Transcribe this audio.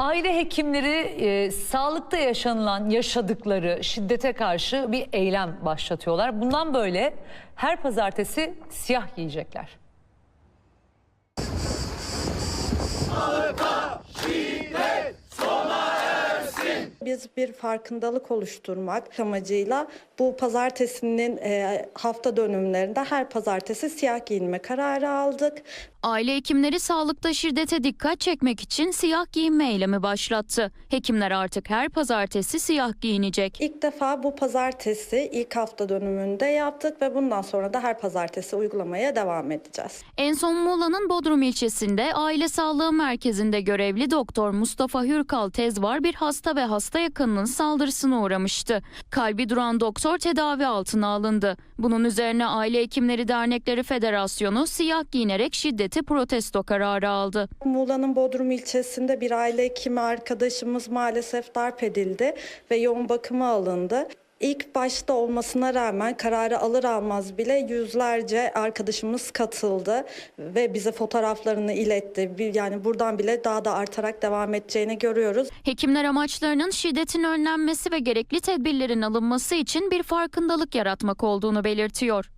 Aile hekimleri e, sağlıkta yaşanılan yaşadıkları şiddete karşı bir eylem başlatıyorlar. Bundan böyle her pazartesi siyah giyecekler. Biz bir farkındalık oluşturmak amacıyla bu pazartesinin e, hafta dönümlerinde her pazartesi siyah giyinme kararı aldık. Aile hekimleri sağlıkta şiddete dikkat çekmek için siyah giyinme eylemi başlattı. Hekimler artık her pazartesi siyah giyinecek. İlk defa bu pazartesi ilk hafta dönümünde yaptık ve bundan sonra da her pazartesi uygulamaya devam edeceğiz. En son Muğla'nın Bodrum ilçesinde aile sağlığı merkezinde görevli doktor Mustafa Hürkal Tezvar bir hasta ve hasta yakınının saldırısına uğramıştı. Kalbi duran doktor tedavi altına alındı. Bunun üzerine Aile Hekimleri Dernekleri Federasyonu siyah giyinerek şiddeti protesto kararı aldı. Muğla'nın Bodrum ilçesinde bir aile hekimi arkadaşımız maalesef darp edildi ve yoğun bakıma alındı. İlk başta olmasına rağmen kararı alır almaz bile yüzlerce arkadaşımız katıldı ve bize fotoğraflarını iletti. Yani buradan bile daha da artarak devam edeceğini görüyoruz. Hekimler amaçlarının şiddetin önlenmesi ve gerekli tedbirlerin alınması için bir farkındalık yaratmak olduğunu belirtiyor.